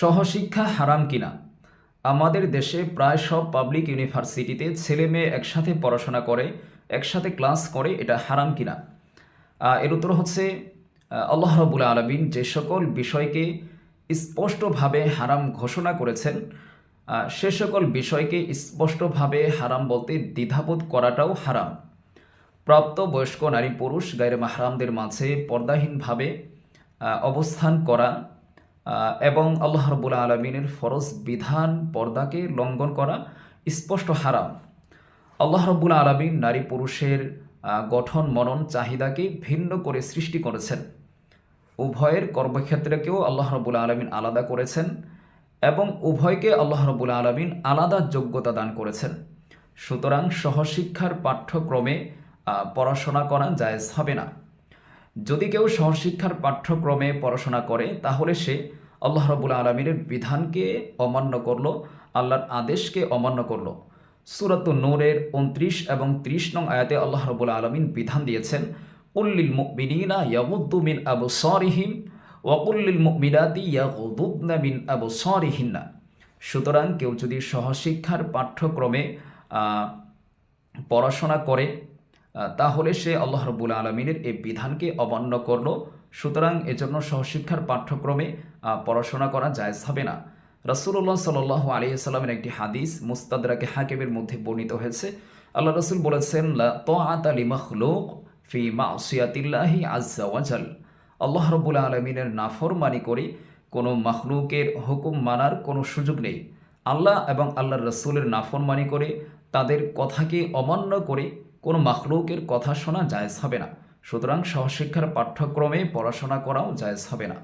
সহশিক্ষা হারাম কিনা? আমাদের দেশে প্রায় সব পাবলিক ইউনিভার্সিটিতে ছেলে মেয়ে একসাথে পড়াশোনা করে, একসাথে ক্লাস করে, এটা হারাম কিনা? এর উত্তর হচ্ছে আল্লাহ রবুল আলমিন যে সকল বিষয়কে স্পষ্টভাবে হারাম ঘোষণা করেছেন সে সকল বিষয়কে স্পষ্টভাবে হারাম বলতে দ্বিধাবোধ করাটাও হারাম। প্রাপ্ত বয়স্ক নারী পুরুষ গায়ের মাহরামদের মাঝে পর্দাহীনভাবে অবস্থান করা এবং আল্লাহ রবুল আলমিনের ফরজ বিধান পর্দাকে লঙ্ঘন করা স্পষ্ট হারাম। আল্লাহ রব্বুল আলমিন নারী পুরুষের গঠন, মনন, চাহিদাকে ভিন্ন করে সৃষ্টি করেছেন। উভয়ের কর্মক্ষেত্রকেও আল্লাহ রবুল আলমিন আলাদা করেছেন এবং উভয়কে আল্লাহ রবুল আলমিন আলাদা যোগ্যতা দান করেছেন। সুতরাং সহশিক্ষার পাঠ্যক্রমে পড়াশোনা করা জায়েজ হবে না। যদি কেউ সহশিক্ষার পাঠ্যক্রমে পড়াশোনা করে, তাহলে সে আল্লাহ রবুল আলমিনের বিধানকে অমান্য করল, আল্লাহর আদেশকে অমান্য করল। সুরাত নূরের উনত্রিশ এবং ত্রিশ নং আয়াতে আল্লাহ রবুল আলমিন বিধান দিয়েছেন উল্লিল মুমিনিনা ইয়াগুদ্দু মিন আবু সরিহিম ওয়াকুল্লিল মুমিনাতি ইয়াগুদুদনা মিন আবু সরিহিন্না সুতরাং কেউ যদি সহশিক্ষার পাঠ্যক্রমে পড়াশোনা করে তাহলে সে আল্লাহ রবুল আলমিনের এই বিধানকে অমান্য করল। সুতরাং এজন্য সহশিক্ষার পাঠ্যক্রমে পড়াশোনা করা জায়জ হবে না। রসুল্লাহ সাল আলী সাল্লামের একটি হাদিস মুস্তাদরাকে হাকিমের মধ্যে বর্ণিত হয়েছে। আল্লাহ রসুল বলেছেন মখলুক ফি মাসিয়াতিল্লাহি আজ্জাওয়াজাল আল্লাহ রবুল আলমিনের নাফরমানি করে কোনো মখলুকের হুকুম মানার কোনো সুযোগ নেই। আল্লাহ এবং আল্লাহ রসুলের নাফরমানি করে তাদের কথাকে অমান্য করে কোনো মাখলুকের কথা শোনা জায়জ হবে না। সুতরাং সহশিক্ষার পাঠ্যক্রমে পড়াশোনা করাও জায়জ হবে না।